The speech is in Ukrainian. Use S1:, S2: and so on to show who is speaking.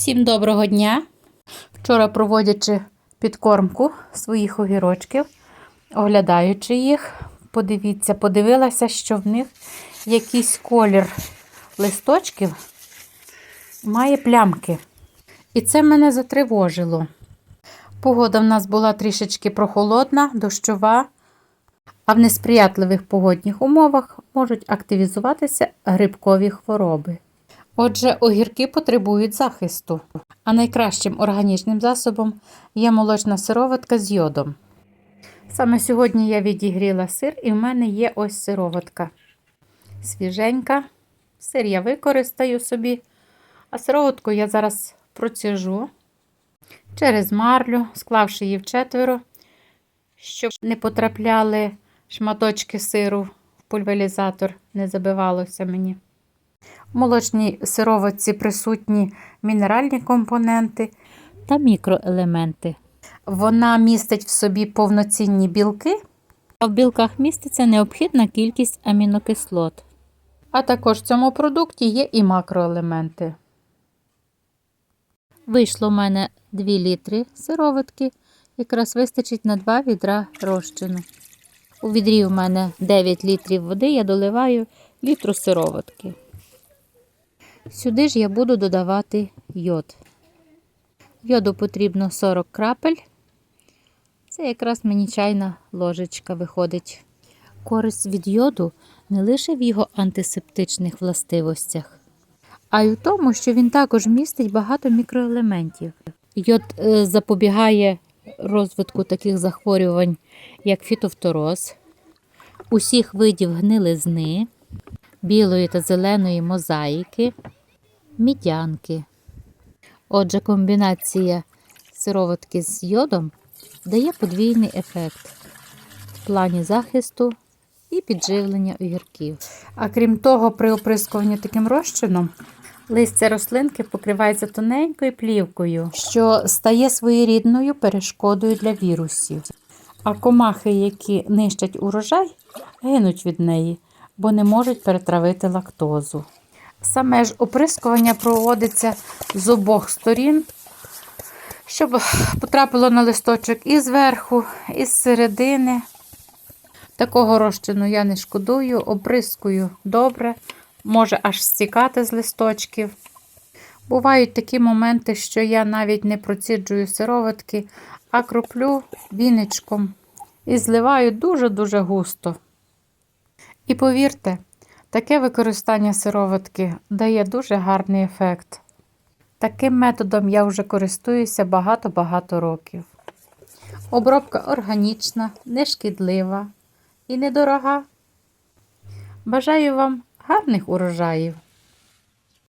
S1: Всім доброго дня! Вчора, проводячи підкормку своїх огірочків, оглядаючи їх, подивіться, подивилася, що в них якийсь колір листочків має плямки. І це мене затривожило. Погода в нас була трішечки прохолодна, дощова, а в несприятливих погодних умовах можуть активізуватися грибкові хвороби. Отже, огірки потребують захисту, а найкращим органічним засобом є молочна сироватка з йодом. Саме сьогодні я відігріла сир, і в мене є ось сироватка. Свіженька. Сир я використаю собі, а сироватку я зараз проціжу через марлю, склавши її в четверо, щоб не потрапляли шматочки сиру в пульверізатор, не забивалося мені. В молочній сироватці присутні мінеральні компоненти та мікроелементи. Вона містить в собі повноцінні білки, а в білках міститься необхідна кількість амінокислот. А також в цьому продукті є і макроелементи. Вийшло в мене 2 літри сироватки, якраз вистачить на 2 відра розчину. У відрі в мене 9 літрів води, я доливаю літру сироватки. Сюди ж я буду додавати йод. Йоду потрібно 40 крапель. Це якраз мені чайна ложечка виходить. Користь від йоду не лише в його антисептичних властивостях, а й у тому, що він також містить багато мікроелементів. Йод е, запобігає розвитку таких захворювань, як фітофтороз, усіх видів гнилизни, білої та зеленої мозаїки, мідянки. Отже, комбінація сироватки з йодом дає подвійний ефект в плані захисту і підживлення огірків. А крім того, при оприскуванні таким розчином листя рослинки покривається тоненькою плівкою, що стає своєрідною перешкодою для вірусів. А комахи, які нищать урожай, гинуть від неї, бо не можуть перетравити лактозу. Саме ж оприскування проводиться з обох сторін, щоб потрапило на листочок і зверху, і з середини. Такого розчину я не шкодую, оприскую добре, може аж стікати з листочків. Бувають такі моменти, що я навіть не проціджую сироватки, а кроплю віничком і зливаю дуже-дуже густо. І повірте, таке використання сироватки дає дуже гарний ефект. Таким методом я вже користуюся багато-багато років. Обробка органічна, нешкідлива і недорога. Бажаю вам гарних урожаїв!